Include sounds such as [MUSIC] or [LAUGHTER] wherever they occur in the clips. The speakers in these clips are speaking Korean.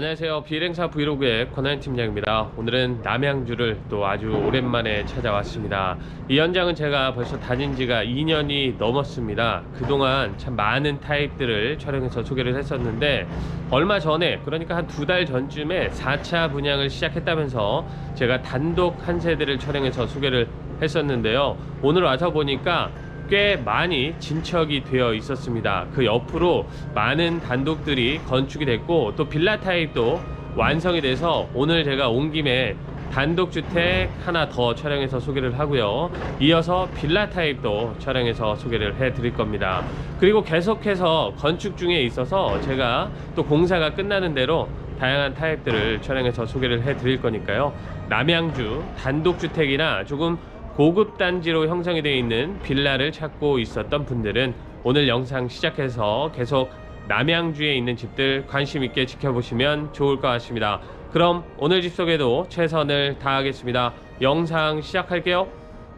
안녕하세요. 비행사 브이로그의 권한 팀장입니다. 오늘은 남양주를 또 아주 오랜만에 찾아왔습니다. 이 현장은 제가 벌써 다닌 지가 2년이 넘었습니다. 그동안 참 많은 타입들을 촬영해서 소개를 했었는데 얼마 전에 그러니까 한 두 달 전쯤에 4차 분양을 시작했다면서 제가 단독 한 세대를 촬영해서 소개를 했었는데요. 오늘 와서 보니까 꽤 많이 진척이 되어 있었습니다. 그 옆으로 많은 단독들이 건축이 됐고 또 빌라 타입도 완성이 돼서 오늘 제가 온 김에 단독주택 하나 더 촬영해서 소개를 하고요. 이어서 빌라 타입도 촬영해서 소개를 해 드릴 겁니다. 그리고 계속해서 건축 중에 있어서 제가 또 공사가 끝나는 대로 다양한 타입들을 촬영해서 소개를 해 드릴 거니까요. 남양주 단독주택이나 조금 고급 단지로 형성이 되어 있는 빌라를 찾고 있었던 분들은 오늘 영상 시작해서 계속 남양주에 있는 집들 관심 있게 지켜보시면 좋을 것 같습니다. 그럼 오늘 집 소개도 최선을 다하겠습니다. 영상 시작할게요.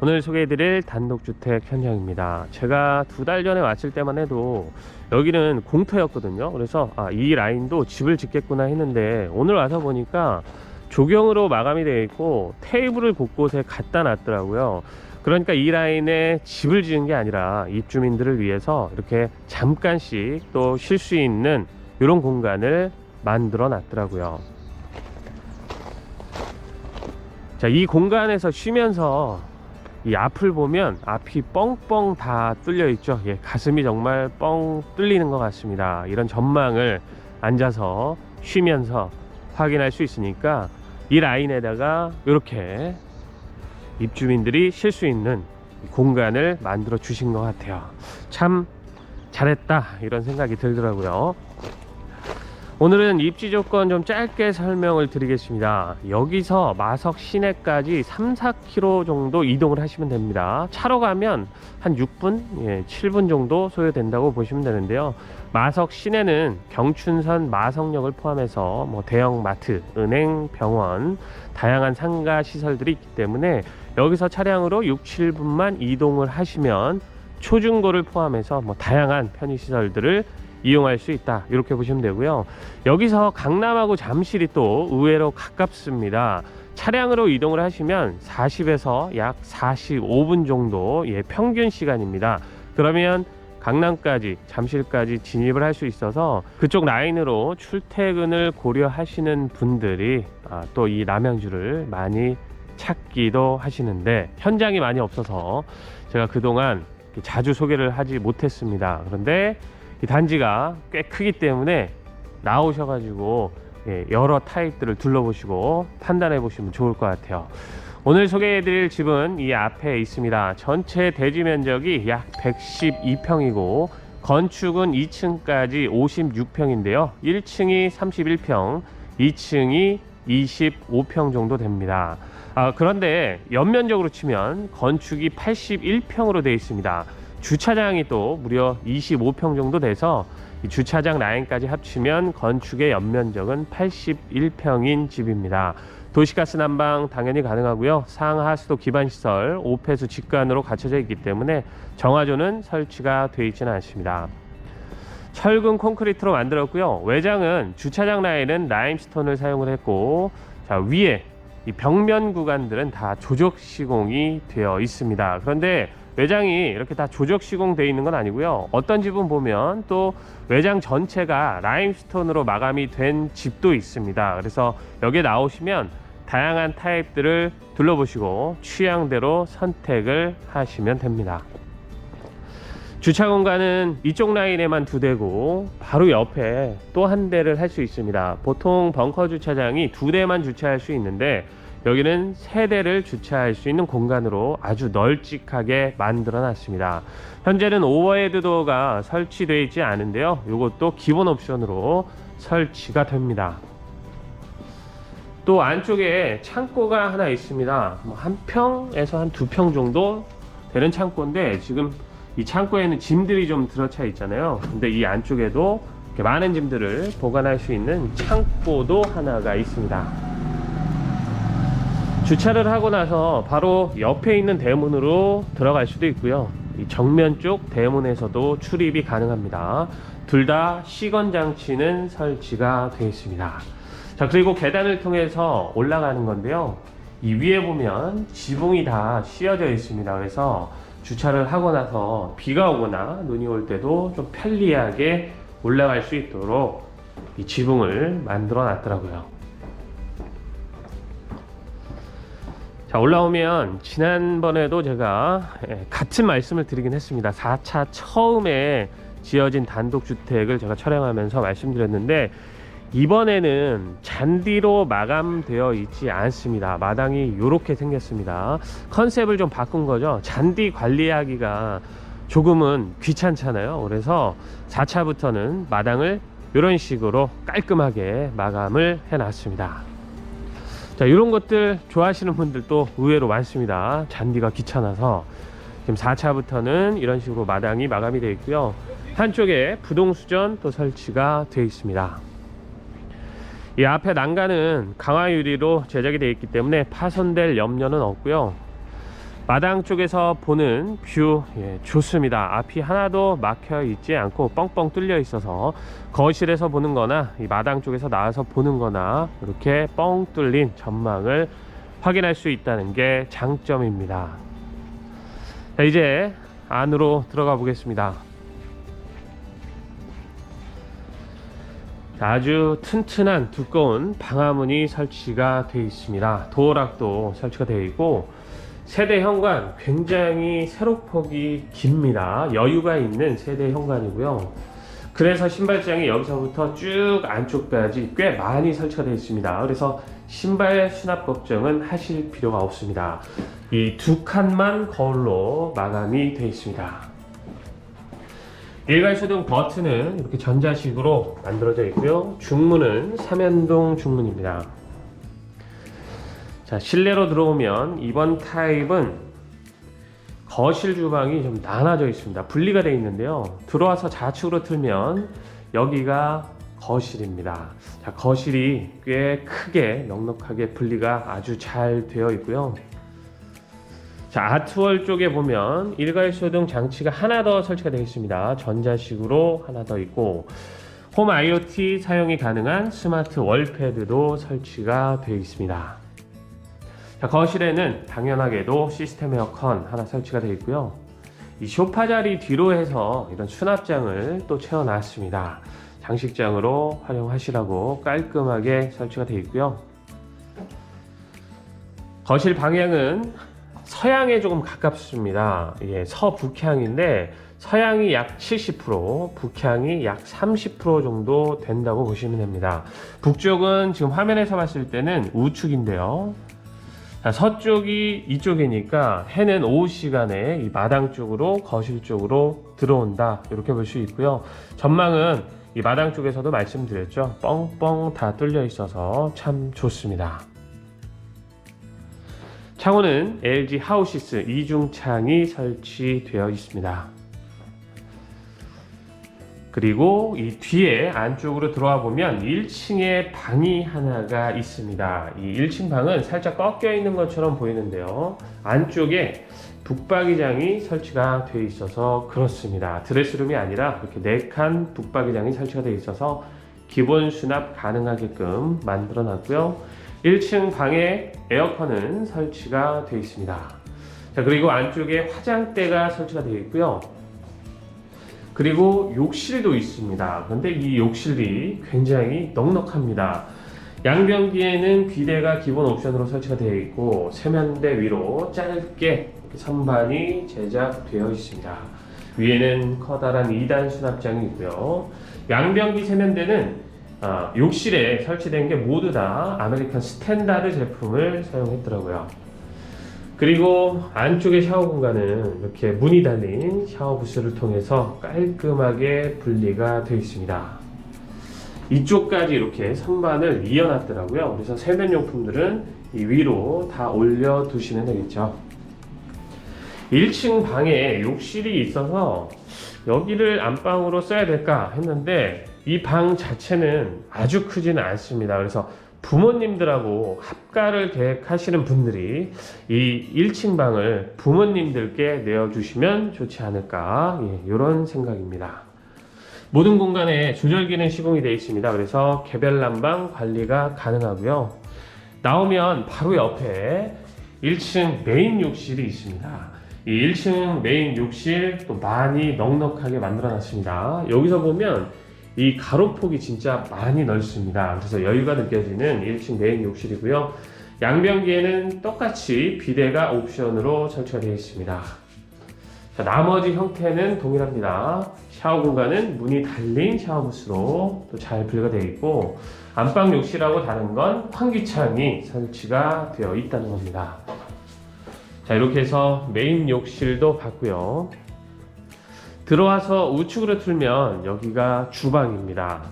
오늘 소개해드릴 단독주택 현장입니다. 제가 두 달 전에 왔을 때만 해도 여기는 공터였거든요. 그래서 아, 이 라인도 집을 짓겠구나 했는데 오늘 와서 보니까 조경으로 마감이 되어 있고 테이블을 곳곳에 갖다 놨더라고요. 그러니까 이 라인에 집을 지은 게 아니라 입주민들을 위해서 이렇게 잠깐씩 또 쉴 수 있는 이런 공간을 만들어 놨더라고요. 자, 이 공간에서 쉬면서 이 앞을 보면 앞이 뻥뻥 다 뚫려 있죠. 예, 가슴이 정말 뻥 뚫리는 것 같습니다. 이런 전망을 앉아서 쉬면서 확인할 수 있으니까 이 라인에다가 이렇게 입주민들이 쉴 수 있는 공간을 만들어 주신 것 같아요. 참 잘했다 이런 생각이 들더라고요. 오늘은 입지 조건 좀 짧게 설명을 드리겠습니다. 여기서 마석 시내까지 3, 4km 정도 이동을 하시면 됩니다. 차로 가면 한 6분, 예, 7분 정도 소요된다고 보시면 되는데요. 마석 시내는 경춘선 마석역을 포함해서 뭐 대형 마트, 은행, 병원, 다양한 상가 시설들이 있기 때문에 여기서 차량으로 6, 7분만 이동을 하시면 초중고를 포함해서 뭐 다양한 편의 시설들을 이용할 수 있다. 이렇게 보시면 되고요. 여기서 강남하고 잠실이 또 의외로 가깝습니다. 차량으로 이동을 하시면 40에서 약 45분 정도 예, 평균 시간입니다. 그러면 강남까지 잠실까지 진입을 할 수 있어서 그쪽 라인으로 출퇴근을 고려하시는 분들이 아, 또이 남양주를 많이 찾기도 하시는데 현장이 많이 없어서 제가 그동안 자주 소개를 하지 못했습니다 그런데 이 단지가 꽤 크기 때문에 나오셔가지고 예, 여러 타입들을 둘러보시고 판단해 보시면 좋을 것 같아요. 오늘 소개해드릴 집은 이 앞에 있습니다. 전체 대지 면적이 약 112평이고 건축은 2층까지 56평인데요. 1층이 31평, 2층이 25평 정도 됩니다. 아, 그런데 연면적으로 치면 건축이 81평으로 되어 있습니다. 주차장이 또 무려 25평 정도 돼서 이 주차장 라인까지 합치면 건축의 연면적은 81평인 집입니다. 도시가스 난방 당연히 가능하고요. 상하수도 기반 시설, 오폐수 직관으로 갖춰져 있기 때문에 정화조는 설치가 되어 있지는 않습니다. 철근 콘크리트로 만들었고요. 외장은 주차장 라인은 라임스톤을 사용을 했고 자 위에 이 벽면 구간들은 다 조적 시공이 되어 있습니다. 그런데 외장이 이렇게 다 조적 시공되어 있는 건 아니고요. 어떤 집은 보면 또 외장 전체가 라임스톤으로 마감이 된 집도 있습니다. 그래서 여기에 나오시면 다양한 타입들을 둘러보시고 취향대로 선택을 하시면 됩니다. 주차 공간은 이쪽 라인에만 두 대고 바로 옆에 또 한 대를 할 수 있습니다. 보통 벙커 주차장이 두 대만 주차할 수 있는데 여기는 세 대를 주차할 수 있는 공간으로 아주 널찍하게 만들어 놨습니다. 현재는 오버헤드 도어가 설치되어 있지 않은데요. 이것도 기본 옵션으로 설치가 됩니다. 또 안쪽에 창고가 하나 있습니다. 뭐한 평에서 한 두 평 정도 되는 창고인데 지금 이 창고에는 짐들이 좀 들어차 있잖아요. 근데 이 안쪽에도 많은 짐들을 보관할 수 있는 창고도 하나가 있습니다. 주차를 하고 나서 바로 옆에 있는 대문으로 들어갈 수도 있고요. 이 정면 쪽 대문에서도 출입이 가능합니다. 둘 다 시건 장치는 설치가 되어 있습니다. 자, 그리고 계단을 통해서 올라가는 건데요. 이 위에 보면 지붕이 다 씌어져 있습니다. 그래서 주차를 하고 나서 비가 오거나 눈이 올 때도 좀 편리하게 올라갈 수 있도록 이 지붕을 만들어 놨더라고요. 자, 올라오면 지난번에도 제가 예, 같은 말씀을 드리긴 했습니다. 4차 처음에 지어진 단독주택을 제가 촬영하면서 말씀드렸는데 이번에는 잔디로 마감되어 있지 않습니다. 마당이 이렇게 생겼습니다. 컨셉을 좀 바꾼 거죠. 잔디 관리하기가 조금은 귀찮잖아요. 그래서 4차부터는 마당을 이런 식으로 깔끔하게 마감을 해 놨습니다. 자, 이런 것들 좋아하시는 분들도 의외로 많습니다. 잔디가 귀찮아서. 지금 4차부터는 이런 식으로 마당이 마감이 되어 있고요. 한쪽에 부동수전 또 설치가 되어 있습니다. 이 앞에 난간은 강화 유리로 제작이 되어 있기 때문에 파손될 염려는 없고요. 마당 쪽에서 보는 뷰 예, 좋습니다. 앞이 하나도 막혀 있지 않고 뻥뻥 뚫려 있어서 거실에서 보는 거나 이 마당 쪽에서 나와서 보는 거나 이렇게 뻥 뚫린 전망을 확인할 수 있다는 게 장점입니다. 자, 이제 안으로 들어가 보겠습니다. 자, 아주 튼튼한 두꺼운 방화문이 설치가 되어 있습니다. 도어락도 설치가 되어 있고 세대 현관 굉장히 세로폭이 깁니다. 여유가 있는 세대 현관이고요. 그래서 신발장이 여기서부터 쭉 안쪽까지 꽤 많이 설치가 되어 있습니다. 그래서 신발 수납 걱정은 하실 필요가 없습니다. 이 두 칸만 거울로 마감이 되어 있습니다. 일괄 소등 버튼은 이렇게 전자식으로 만들어져 있고요. 중문은 삼연동 중문입니다. 자, 실내로 들어오면 이번 타입은 거실 주방이 좀 나눠져 있습니다. 분리가 되어 있는데요. 들어와서 좌측으로 틀면 여기가 거실입니다. 자, 거실이 꽤 크게 넉넉하게 분리가 아주 잘 되어 있고요. 자, 아트월 쪽에 보면 일괄 소등 장치가 하나 더 설치가 되어 있습니다. 전자식으로 하나 더 있고 홈 IoT 사용이 가능한 스마트 월패드도 설치가 되어 있습니다. 자, 거실에는 당연하게도 시스템 에어컨 하나 설치가 되어 있고요. 이 소파 자리 뒤로 해서 이런 수납장을 또 채워놨습니다. 장식장으로 활용하시라고 깔끔하게 설치가 되어 있고요. 거실 방향은 서양에 조금 가깝습니다. 예, 서북향인데 서양이 약 70%, 북향이 약 30% 정도 된다고 보시면 됩니다. 북쪽은 지금 화면에서 봤을 때는 우측인데요. 자, 서쪽이 이쪽이니까 해는 오후 시간에 이 마당 쪽으로 거실 쪽으로 들어온다 이렇게 볼 수 있고요. 전망은 이 마당 쪽에서도 말씀드렸죠. 뻥뻥 다 뚫려 있어서 참 좋습니다. 창호는 LG 하우시스 이중창이 설치되어 있습니다. 그리고 이 뒤에 안쪽으로 들어와 보면 1층에 방이 하나가 있습니다. 이 1층 방은 살짝 꺾여 있는 것처럼 보이는데요. 안쪽에 북박이장이 설치가 되어 있어서 그렇습니다. 드레스룸이 아니라 이렇게 4칸 북박이장이 설치가 되어 있어서 기본 수납 가능하게끔 만들어 놨고요. 1층 방에 에어컨은 설치가 되어 있습니다. 자, 그리고 안쪽에 화장대가 설치가 되어 있고요. 그리고 욕실도 있습니다. 근데 이 욕실이 굉장히 넉넉합니다. 양변기에는 비대가 기본 옵션으로 설치가 되어 있고 세면대 위로 짧게 선반이 제작되어 있습니다. 위에는 커다란 2단 수납장이 있고요. 양변기 세면대는 아, 욕실에 설치된 게 모두 다 아메리칸 스탠다드 제품을 사용했더라고요. 그리고 안쪽의 샤워 공간은 이렇게 문이 달린 샤워 부스를 통해서 깔끔하게 분리가 되어 있습니다. 이쪽까지 이렇게 선반을 이어놨더라고요. 그래서 세면용품들은 이 위로 다 올려 두시면 되겠죠. 1층 방에 욕실이 있어서 여기를 안방으로 써야 될까 했는데 이 방 자체는 아주 크지는 않습니다. 그래서 부모님들하고 합가를 계획하시는 분들이 이 1층 방을 부모님들께 내어주시면 좋지 않을까 예, 이런 생각입니다. 모든 공간에 조절기는 시공이 되어 있습니다. 그래서 개별 난방 관리가 가능하고요. 나오면 바로 옆에 1층 메인 욕실이 있습니다. 이 1층 메인 욕실 또 많이 넉넉하게 만들어 놨습니다. 여기서 보면 이 가로폭이 진짜 많이 넓습니다. 그래서 여유가 느껴지는 1층 메인 욕실이고요. 양변기에는 똑같이 비대가 옵션으로 설치가 되어 있습니다. 자, 나머지 형태는 동일합니다. 샤워 공간은 문이 달린 샤워 부스로 또 잘 분리가 되어 있고 안방 욕실하고 다른 건 환기창이 설치가 되어 있다는 겁니다. 자 이렇게 해서 메인 욕실도 봤고요. 들어와서 우측으로 틀면 여기가 주방입니다.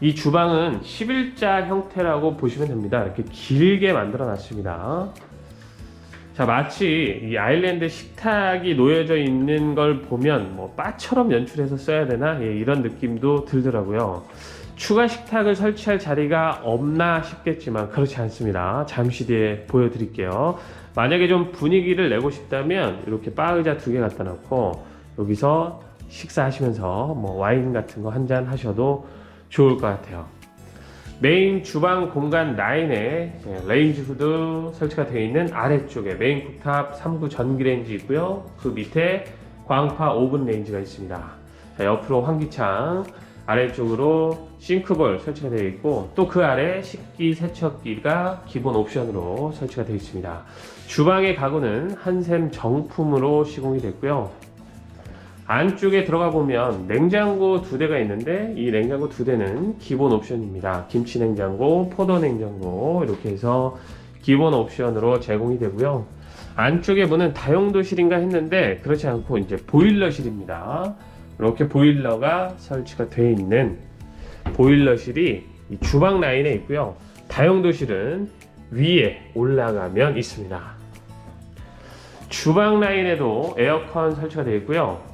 이 주방은 11자 형태라고 보시면 됩니다. 이렇게 길게 만들어 놨습니다. 자, 마치 이 아일랜드 식탁이 놓여져 있는 걸 보면 뭐 바처럼 연출해서 써야 되나 예, 이런 느낌도 들더라고요. 추가 식탁을 설치할 자리가 없나 싶겠지만 그렇지 않습니다. 잠시 뒤에 보여드릴게요. 만약에 좀 분위기를 내고 싶다면 이렇게 바 의자 두 개 갖다 놓고 여기서 식사하시면서 뭐 와인 같은 거 한 잔 하셔도 좋을 것 같아요. 메인 주방 공간 라인에 예, 레인지 후드 설치가 되어 있는 아래쪽에 메인 쿡탑 3구 전기 레인지 있고요. 그 밑에 광파 오븐 레인지가 있습니다. 자, 옆으로 환기창, 아래쪽으로 싱크볼 설치가 되어 있고 또 그 아래 식기 세척기가 기본 옵션으로 설치가 되어 있습니다. 주방의 가구는 한샘 정품으로 시공이 됐고요. 안쪽에 들어가 보면 냉장고 두 대가 있는데 이 냉장고 두 대는 기본 옵션입니다. 김치 냉장고, 포도 냉장고 이렇게 해서 기본 옵션으로 제공이 되고요. 안쪽에 문은 다용도실인가 했는데 그렇지 않고 이제 보일러실입니다. 이렇게 보일러가 설치가 되어 있는 보일러실이 이 주방 라인에 있고요. 다용도실은 위에 올라가면 있습니다. 주방 라인에도 에어컨 설치가 되어 있고요.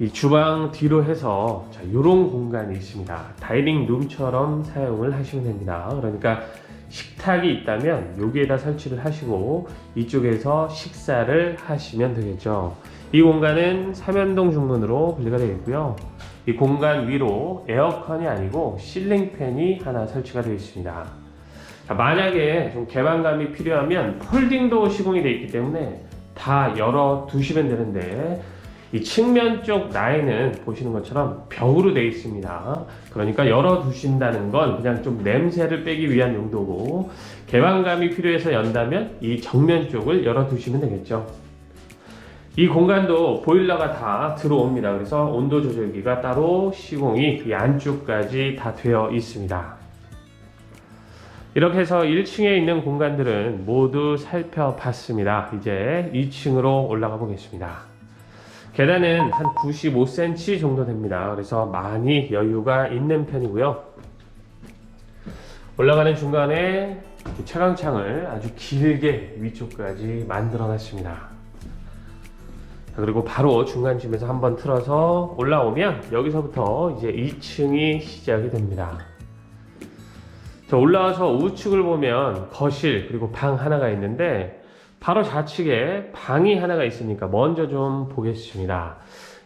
이 주방 뒤로 해서 자, 이런 공간이 있습니다. 다이닝 룸처럼 사용을 하시면 됩니다. 그러니까 식탁이 있다면 여기에다 설치를 하시고 이쪽에서 식사를 하시면 되겠죠. 이 공간은 삼연동 중문으로 분리가 되어 있고요. 이 공간 위로 에어컨이 아니고 실링팬이 하나 설치가 되어 있습니다. 자, 만약에 좀 개방감이 필요하면 폴딩도 시공이 되어 있기 때문에 다 열어 두시면 되는데 이 측면 쪽 라인은 보시는 것처럼 벽으로 되어 있습니다. 그러니까 열어 두신다는 건 그냥 좀 냄새를 빼기 위한 용도고 개방감이 필요해서 연다면 이 정면 쪽을 열어 두시면 되겠죠. 이 공간도 보일러가 다 들어옵니다. 그래서 온도 조절기가 따로 시공이 이 안쪽까지 다 되어 있습니다. 이렇게 해서 1층에 있는 공간들은 모두 살펴봤습니다. 이제 2층으로 올라가 보겠습니다. 계단은 한 95cm 정도 됩니다. 그래서 많이 여유가 있는 편이고요. 올라가는 중간에 채광창을 아주 길게 위쪽까지 만들어 놨습니다. 자, 그리고 바로 중간쯤에서 한번 틀어서 올라오면 여기서부터 이제 2층이 시작이 됩니다. 자, 올라와서 우측을 보면 거실 그리고 방 하나가 있는데 바로 좌측에 방이 하나가 있으니까 먼저 좀 보겠습니다.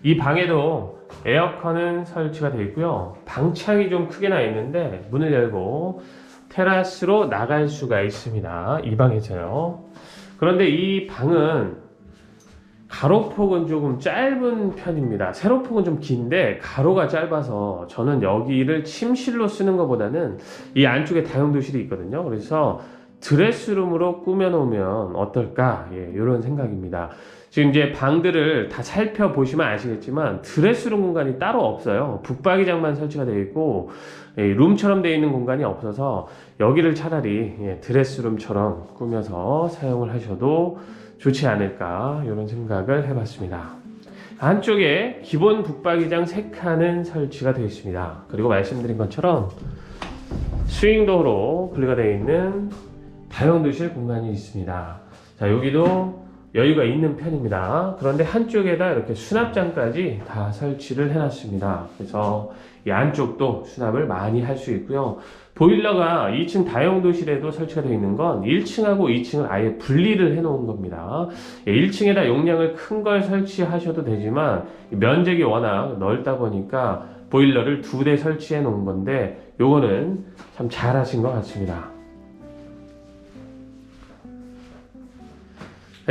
이 방에도 에어컨은 설치가 되어 있고요. 방창이 좀 크게 나 있는데 문을 열고 테라스로 나갈 수가 있습니다. 이 방에서요. 그런데 이 방은 가로폭은 조금 짧은 편입니다. 세로폭은 좀 긴데 가로가 짧아서 저는 여기를 침실로 쓰는 것보다는 이 안쪽에 다용도실이 있거든요. 그래서 드레스룸으로 꾸며놓으면 어떨까? 예, 이런 생각입니다. 지금 이제 방들을 다 살펴보시면 아시겠지만 드레스룸 공간이 따로 없어요. 북박이장만 설치가 되어 있고 예, 룸처럼 되어 있는 공간이 없어서 여기를 차라리 예, 드레스룸처럼 꾸며서 사용을 하셔도 좋지 않을까 이런 생각을 해봤습니다. 한쪽에 기본 북박이장 3칸은 설치가 되어 있습니다. 그리고 말씀드린 것처럼 스윙도어로 분리가 되어 있는 다용도실 공간이 있습니다. 자, 여기도 여유가 있는 편입니다. 그런데 한쪽에다 이렇게 수납장까지 다 설치를 해놨습니다. 그래서 이 안쪽도 수납을 많이 할 수 있고요. 보일러가 2층 다용도실에도 설치가 되어 있는 건 1층하고 2층을 아예 분리를 해 놓은 겁니다. 1층에다 용량을 큰 걸 설치하셔도 되지만 면적이 워낙 넓다 보니까 보일러를 두 대 설치해 놓은 건데 요거는 참 잘하신 것 같습니다.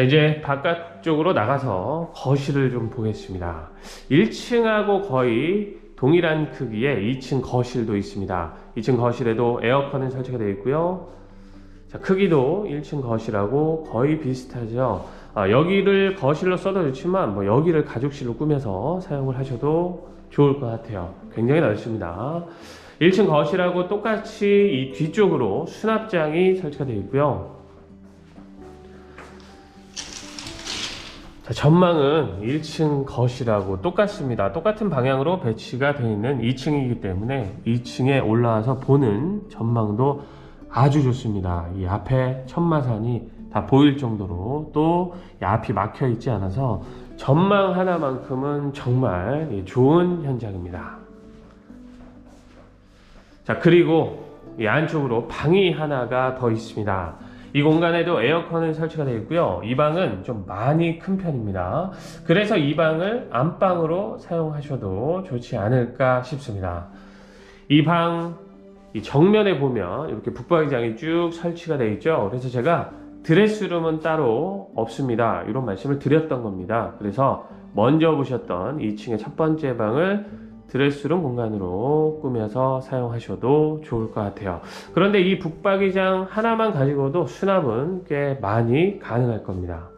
자, 이제 바깥쪽으로 나가서 거실을 좀 보겠습니다. 1층하고 거의 동일한 크기의 2층 거실도 있습니다. 2층 거실에도 에어컨은 설치가 되어 있고요. 자, 크기도 1층 거실하고 거의 비슷하죠. 아, 여기를 거실로 써도 좋지만 뭐 여기를 가족실로 꾸며서 사용을 하셔도 좋을 것 같아요. 굉장히 넓습니다. 1층 거실하고 똑같이 이 뒤쪽으로 수납장이 설치가 되어 있고요. 자, 전망은 1층 거실하고 똑같습니다. 똑같은 방향으로 배치가 되어 있는 2층이기 때문에 2층에 올라와서 보는 전망도 아주 좋습니다. 이 앞에 천마산이 다 보일 정도로 또이 앞이 막혀 있지 않아서 전망 하나만큼은 정말 이 좋은 현장입니다. 자, 그리고 이 안쪽으로 방이 하나가 더 있습니다. 이 공간에도 에어컨은 설치가 되어 있고요. 이 방은 좀 많이 큰 편입니다. 그래서 이 방을 안방으로 사용하셔도 좋지 않을까 싶습니다. 이 방, 이 정면에 보면 이렇게 북박이장이 쭉 설치가 되어 있죠. 그래서 제가 드레스룸은 따로 없습니다. 이런 말씀을 드렸던 겁니다. 그래서 먼저 보셨던 2층의 첫 번째 방을 드레스룸 공간으로 꾸며서 사용하셔도 좋을 것 같아요. 그런데 이 북박이장 하나만 가지고도 수납은 꽤 많이 가능할 겁니다.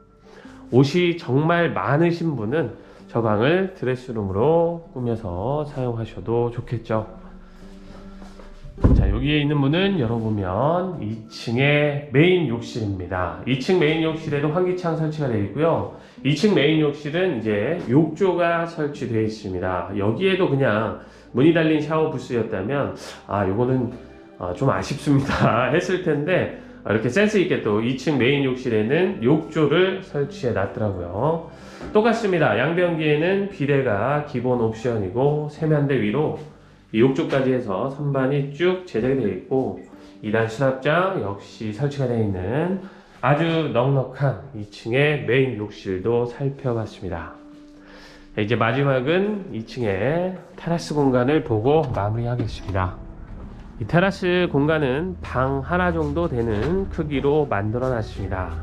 옷이 정말 많으신 분은 저 방을 드레스룸으로 꾸며서 사용하셔도 좋겠죠. 자, 여기에 있는 문은 열어보면 2층의 메인 욕실입니다. 2층 메인 욕실에도 환기창 설치가 되어 있고요. 2층 메인 욕실은 이제 욕조가 설치되어 있습니다. 여기에도 그냥 문이 달린 샤워 부스였다면 아, 요거는 아, 좀 아쉽습니다. [LAUGHS] 했을 텐데 아, 이렇게 센스 있게 또 2층 메인 욕실에는 욕조를 설치해 놨더라고요. 똑같습니다. 양변기에는 비데가 기본 옵션이고 세면대 위로 이 욕조까지 해서 선반이 쭉 제작이 되어 있고 2단 수납장 역시 설치가 되어 있는 아주 넉넉한 2층의 메인 욕실도 살펴봤습니다. 자, 이제 마지막은 2층의 테라스 공간을 보고 마무리하겠습니다. 이 테라스 공간은 방 하나 정도 되는 크기로 만들어 놨습니다.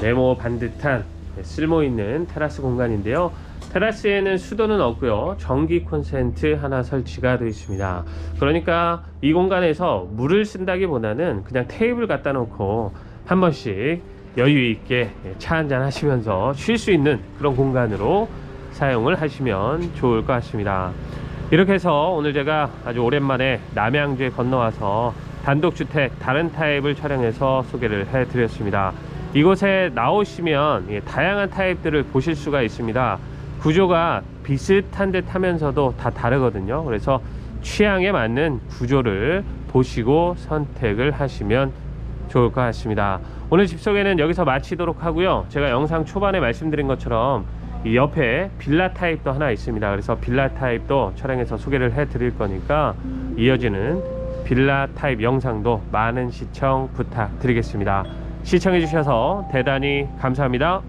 네모 반듯한 쓸모 있는 테라스 공간인데요. 테라스에는 수도는 없고요. 전기 콘센트 하나 설치가 되어 있습니다. 그러니까 이 공간에서 물을 쓴다기보다는 그냥 테이블 갖다 놓고 한 번씩 여유 있게 차 한잔 하시면서 쉴 수 있는 그런 공간으로 사용을 하시면 좋을 것 같습니다. 이렇게 해서 오늘 제가 아주 오랜만에 남양주에 건너와서 단독주택 다른 타입을 촬영해서 소개를 해드렸습니다. 이곳에 나오시면 예, 다양한 타입들을 보실 수가 있습니다. 구조가 비슷한 듯 하면서도 다 다르거든요. 그래서 취향에 맞는 구조를 보시고 선택을 하시면 좋을 것 같습니다. 오늘 집소개는 여기서 마치도록 하고요. 제가 영상 초반에 말씀드린 것처럼 이 옆에 빌라 타입도 하나 있습니다. 그래서 빌라 타입도 촬영해서 소개를 해 드릴 거니까 이어지는 빌라 타입 영상도 많은 시청 부탁드리겠습니다. 시청해 주셔서 대단히 감사합니다.